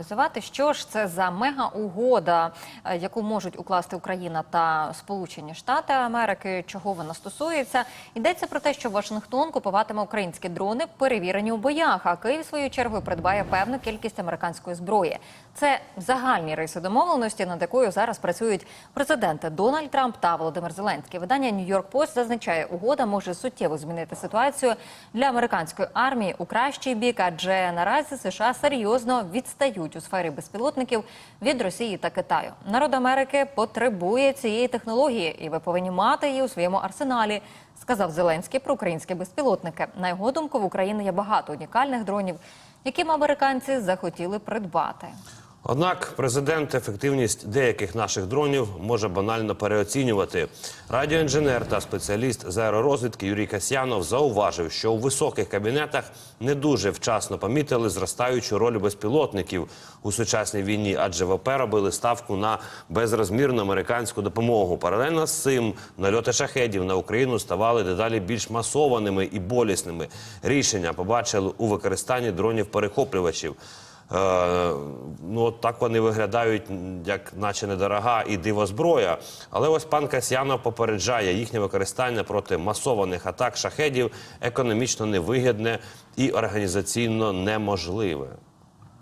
З'ясувати, що ж це за мега-угода, е, яку можуть укласти Україна та Сполучені Штати Америки, чого вона стосується. Йдеться про те, що Вашингтон купуватиме українські дрони, перевірені у боях, а Київ своєю чергою придбає певну кількість американської зброї. Це загальні риси домовленості, над якою зараз працюють президенти Дональд Трамп та Володимир Зеленський. Видання Нью-Йорк Пост зазначає, угода може суттєво змінити ситуацію для американської армії у кращий бік, адже наразі США серйозно відстають у сфері безпілотників від Росії та Китаю. Народ Америки потребує цієї технології, і ви повинні мати її у своєму арсеналі. Сказав Зеленський про українські безпілотники. На його думку, в Україні є багато унікальних дронів, яким американці захотіли придбати. Однак президент ефективність деяких наших дронів може банально переоцінювати. Радіоінженер та спеціаліст з аеророзвідки Юрій Касьянов зауважив, що у високих кабінетах не дуже вчасно помітили зростаючу роль безпілотників у сучасній війні, адже ВП робили ставку на безрозмірну американську допомогу. Паралельно з цим нальоти шахедів на Україну ставали дедалі більш масованими і болісними. Рішення побачили у використанні дронів-перехоплювачів. Е, ну от так вони виглядають, як наче недорога і дивозброя. Але ось пан Касьянов попереджає їхнє використання проти масованих атак шахедів економічно невигідне і організаційно неможливе.